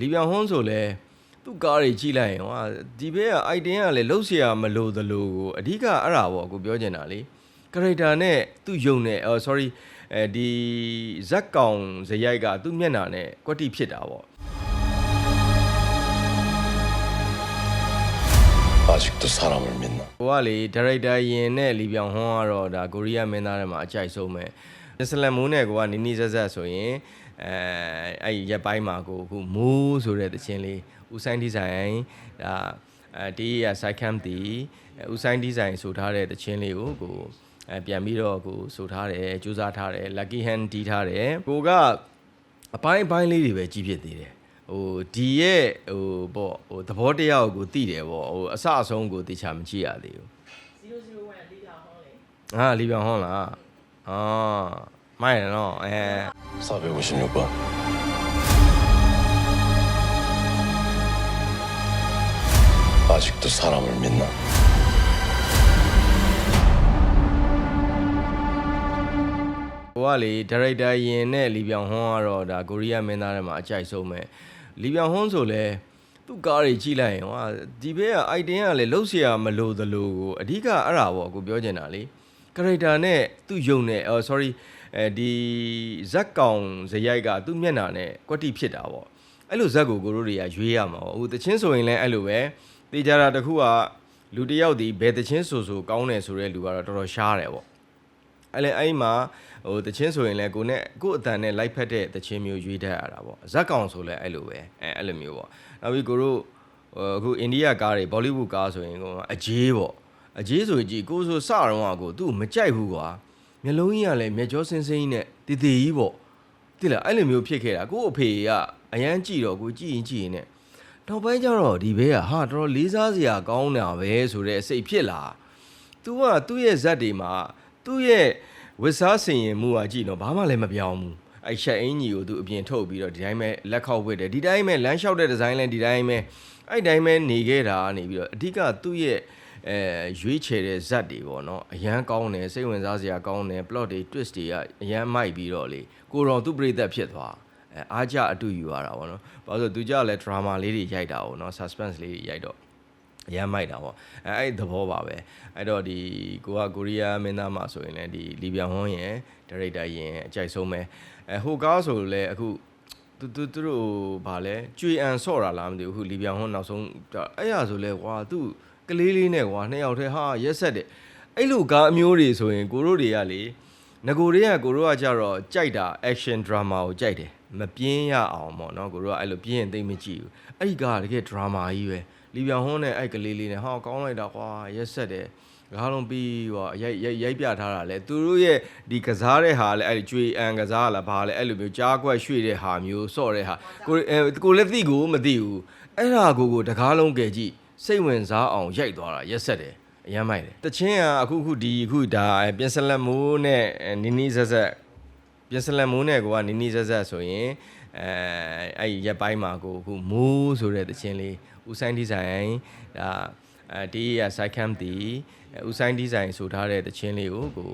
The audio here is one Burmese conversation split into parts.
လီဗျန်ဟွန်းဆိုလဲသူ့ကားတွေကြည့်လိုက်ရင်ဟာဒီဘက်ကအိုက်တင်ကလည်းလှုပ်ရှားမလို့သလိုကိုအဓိကအဲ့ဒါပေါ့ကိုပြောချင်တာလေကာရက်တာနဲ့သူ့ယုံနဲ့အော် sorry အဲဒီဇက်ကောင်ဇရိုက်ကသူ့မျက်နှာနဲ့ကွက်တိဖြစ်တာပေါ့ 아직도 사람을 믿나 ဟိုကလေဒါရိုက်တာယင်နဲ့လီဗျောင်ဟွန်းကတော့ဒါကိုရီးယားမင်းသားတွေမှာအကြိုက်ဆုံးပဲနစ်စလန်မိုးနဲ့ကိုကနီနီဇက်ဇက်ဆိုရင် အဲအဲ့ဒီရက်ပိုင်းမှာကိုအခုမိုးဆိုတဲ့တခြင်းလေးဦးဆိုင်ဒီဇိုင်းဒါအဲဒီရစိုက်ခမ်တီဦးဆိုင်ဒီဇိုင်းဆိုထားတဲ့တခြင်းလေးကိုကိုအဲပြန်ပြီးတော့ကိုဆိုထားတယ်စူးစမ်းထားတယ် lucky hand တီးထားတယ်ကိုကအပိုင်းအပိုင်းလေးတွေပဲကြီးဖြစ်သေးတယ်ဟိုဒီရဲ့ဟိုပေါ့ဟိုသဘောတရားကိုကိုသိတယ်ပေါ့ဟိုအစအဆုံးကိုသိချာမကြည့်ရသေးဘူး001လေးပြောင်းဟောလေဟာလီဗျံဟွန်းလားအာ မိုင်းတယ်နော်အဲ Stawiały się niuba. 아직도 사람을 믿 나? ။ဟိုကလေဒါရိုက်တာယင်နဲ့လီပြောင်ဟွန်းကတော့ဒါကိုရီးယားမင်းသားတွေမှာအကြိုက်ဆုံးပဲ။လီပြောင်ဟွန်းဆိုလဲသူ့ကားတွေကြည့်လိုက်ရင်ဟွာဒီဘက်ကအိုက်တင်ကလည်းလှုပ်ရှားမလို့သလိုကိုအဓိကအဲ့ဒါပေါ့ကိုပြောချင်တာလေ။ character နဲ့သူ့ယုံနဲ့အော် sorry အဲဒီဇက်ကောင်ဇယိုက်ကသူ့မျက်နှာနဲ့ကွက်တိဖြစ်တာပေါ့အဲ့လိုဇက်ကိုကိုတို့တွေကရွေးရမှာပေါ့ဟိုတချင်းဆိုရင်လည်းအဲ့လိုပဲတေးကြတာတစ်ခုကလူတစ်ယောက်ဒီဘယ်တချင်းဆိုဆိုကောင်းတယ်ဆိုတဲ့လူကတော့တော်တော်ရှားတယ်ပေါ့အဲ့လေအဲ့ဒီမှာဟိုတချင်းဆိုရင်လည်းကိုနဲ့ကို့အတန်နဲ့လိုက်ဖက်တဲ့တချင်းမျိုးရွေးတတ်ရတာပေါ့ဇက်ကောင်ဆိုလည်းအဲ့လိုပဲအဲအဲ့လိုမျိုးပေါ့နောက်ပြီးကိုတို့ဟိုအခုအိန္ဒိယကားတွေဘောလိဝုဒ်ကားဆိုရင်ကိုအဂျေးပေါ့အဂျေးဆိုကြည့်ကိုဆိုစတော့ကကိုသူ့မကြိုက်ဘူးကွာ မျက်လုံးကြီးကလည်းမျက်ကြောစင်းစင်းကြီးနဲ့တည်တည်ကြီးပေါ့တိလားအဲ့လိုမျိုးဖြစ်ခဲ့တာကို့အဖေကအရန်ကြည့်တော့ကိုကြည့်ရင်ကြည့်ရင်နဲ့နောက်ပိုင်းကျတော့ဒီဘဲကဟာတော်တော်လေးစားစရာကောင်းတာပဲဆိုတဲ့စိတ်ဖြစ်လာ तू ကသူ့ရဲ့ဇက်တွေမှာသူ့ရဲ့ဝစ်စားစင်ရင်မှုကကြည့်တော့ဘာမှလည်းမပြောင်းဘူးအဲ့ရှက်အင်ကြီးကို तू အပြင်ထုတ်ပြီးတော့ဒီတိုင်းပဲလက်ခောက်ဝစ်တယ်ဒီတိုင်းပဲလမ်းလျှောက်တဲ့ဒီဇိုင်းလည်းဒီတိုင်းပဲအဲ့တိုင်းပဲနေခဲ့တာနေပြီးတော့အဓိကသူ့ရဲ့ အဲရွေးချယ်တဲ့ဇက်တွေပေါ့နော်အရန်ကောင်းတယ်စိတ်ဝင်စားစရာကောင်းတယ် plot တွေ twist တွေကအရန်မိုက်ပြီးတော့လေကိုတော်သူ့ပြိသက်ဖြစ်သွားအဲအားကြအတူယူရတာပေါ့နော်ဘာလို့လဲဆိုသူကြလည်း drama လေးတွေရိုက်တာပေါ့နော် suspense လေးတွေရိုက်တော့အရမ်းမိုက်တာပေါ့အဲအဲ့ဒီသဘောပါပဲအဲ့တော့ဒီကိုကကိုရီးယားမင်းသားမှာဆိုရင်လည်းဒီလီဗျံဟွန်းရဲ့ဒါရိုက်တာရင်အကြိုက်ဆုံးပဲအဲဟိုကားဆိုလည်းအခုသူသူသူတို့ဗာလဲကျွေအန်ဆော့တာလားမသိဘူးအခုလီဗျံဟွန်းနောက်ဆုံးအဲ့ရဆိုလဲကွာသူက လေးလေးနဲ့ကွာနှစ်ယောက်တည်းဟာရက်ဆက်တယ်အဲ့လိုကားအမျိုးတွေဆိုရင်ကိုတို့တွေကလေငကိုတွေကကိုတို့ကကြတော့ကြိုက်တာ action drama ကိုကြိုက်တယ်မပြင်းရအောင်ပေါ့နော်ကိုတို့ကအဲ့လိုပြင်းရင်သိမ့်မကြည့်ဘူးအဲ့ဒီကားကတကယ် drama ကြီးပဲလီဗျံဟွန်းနဲ့အဲ့ကလေးလေးနဲ့ဟာကောင်းလိုက်တာကွာရက်ဆက်တယ်ကားလုံးပြီးဟောရိုက်ရိုက်ရိုက်ပြထားတာလေသူတို့ရဲ့ဒီကစားတဲ့ဟာလေအဲ့ဒီကျွေအန်ကစားလားဘာလဲအဲ့လိုမျိုးကြားကွက်ရွှေ့တဲ့ဟာမျိုးစော့တဲ့ဟာကိုအဲကိုလည်းသိကိုမသိဘူးအဲ့ဒါကိုကိုတကားလုံးကဲကြည့် စိတ်ဝင်စားအောင်ရိုက်သွားတာရက်ဆက်တယ်အရမ်းမိုက်တယ်တချင်းကအခုခုဒီအခုဒါပြင်စလက်မိုးနဲ့နီနီဆက်ဆက်ပြင်စလန်မိုးနဲ့ကိုကနီနီဆက်ဆက်ဆိုရင်အဲအဲ့ဒီရက်ပိုင်းမှာကိုအခုမိုးဆိုတဲ့တခြင်းလေးဦးဆိုင်ဒီဇိုင်းဒါအဲဒီရစိုက်ခမ်တီဦးဆိုင်ဒီဇိုင်းဆိုထားတဲ့တခြင်းလေးကိုကို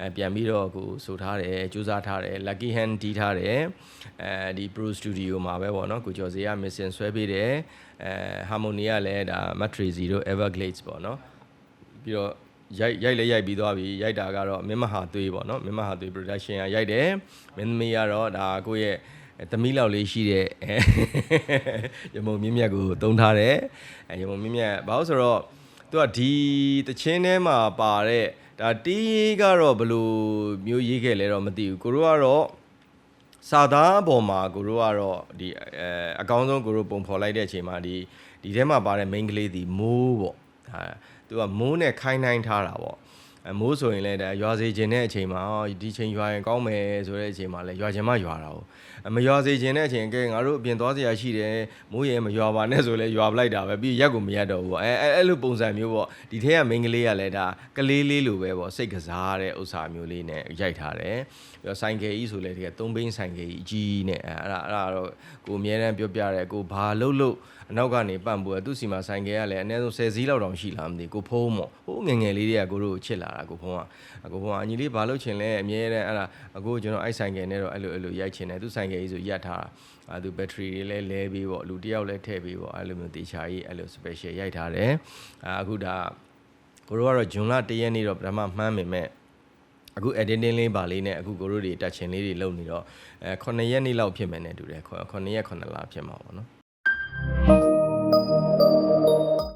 အဲပြန်ပြီးတော့ကိုဆိုထားတယ်စူးစမ်းထားတယ် lucky hand တီးထားတယ်အဲဒီ pro studio မှာပဲပေါ့နော်ကိုကျော်စေရ mission ဆွဲပေးတယ်အဲ harmony ကလည်းဒါ matrizy တို့ everglades ပေါ့နော်ပြီးတော့ရိုက်ရိုက်လည်းရိုက်ပြီးသွားပြီရိုက်တာကတော့မင်းမဟာသွေးပေါ့နော်မင်းမဟာသွေး production ကရိုက်တယ်မင်းသမီးကတော့ဒါကိုယ့်ရဲ့သမီးလောက်လေးရှိတဲ့အဲရမုံမြင့်မြတ်ကိုတုံးထားတယ်အဲရမုံမြင့်မြတ်ဘာလို့ဆိုတော့သူကဒီတချင်းထဲမှာပါတဲ့ ဒါတီးကတော့ဘယ်လိုမျိုးရေးခဲ့လဲတော့မသိဘူးကိုတို့ကတော့စာသားပေါ်မှာကိုတို့ကတော့ဒီအဲအကောင်းဆုံးကိုတို့ပုံဖော်လိုက်တဲ့အချိန်မှာဒီဒီထဲမှာပါတဲ့ main ကလေးဒီမိုးပေါ့ဟာသူကမိုးနဲ့ခိုင်းနှိုင်းထားတာပေါ့အဲ မိုးဆိုရင်လည်းဒါရွာစေခြင်းတဲ့အချိန်မှာအော်ဒီချိန်ရွာရင်ကောင်းမယ်ဆိုတဲ့အချိန်မှာလည်းရွာခြင်းမရွာတာဟုတ်အမရွာစေခြင်းတဲ့အချိန်ကဲငါတို့အပြင်သွားစရာရှိတယ်မိုးရဲမရွာပါနဲ့ဆိုလဲရွာပလိုက်တာပဲပြီးရက်ကိုမရက်တော့ဘူးပေါ့အဲအဲအဲ့လိုပုံစံမျိုးပေါ့ဒီထဲက main ကလေးကလည်းဒါကလေးလေးလိုပဲပေါ့စိတ်ကစားတဲ့ဥစ္စာမျိုးလေးနဲ့ရိုက်ထားတယ်ပြီးတော့ဆိုင်ကယ်ကြီးဆိုလဲဒီကသုံးဘိန်းဆိုင်ကယ်ကြီးအကြီးနဲ့အဲအဲ့ဒါအဲ့ဒါတော့ကိုအမြဲတမ်းပြောပြတယ်ကိုဘာလှုပ်လှုပ် အနောက်ကနေပန့်ဖို့သူ့စီမှာဆိုင်ကယ်ကလည်းအနည်းဆုံး10စီးလောက်တောင်ရှိလားမသိဘူးကိုဖုံးမော်ဟိုငယ်ငယ်လေးတွေကကိုတို့ကိုချစ်လာတာတာကိုဖုန်းကအကိုဖုန်းကအညီလေးဘာလို့ချင်လဲအမြဲတမ်းအဲ့ဒါအကိုကျွန်တော်အိုက်ဆိုင်ကယ်နဲ့တော့အဲ့လိုအဲ့လိုရိုက်ချင်တယ်သူဆိုင်ကယ်ကြီးဆိုရက်ထားတာအဲသူဘက်ထရီတွေလည်းလဲပြီးပေါ့လူတစ်ယောက်လည်းထည့်ပြီးပေါ့အဲ့လိုမျိုးတေချာကြီးအဲ့လို special ရိုက်ထားတယ်အာအခုဒါကိုတို့ကတော့ဂျွန်လ1ရက်နေ့တော့ပထမမှန်းမိမဲ့အခု editing လေးပါလေးနဲ့အခုကိုတို့တွေတက်ချင်လေးတွေလုပ်နေတော့အဲ9ရက်နေ့လောက်ဖြစ်မယ်နဲ့တူတယ်9ရက်9လဖြစ်မှာပေါ့နော်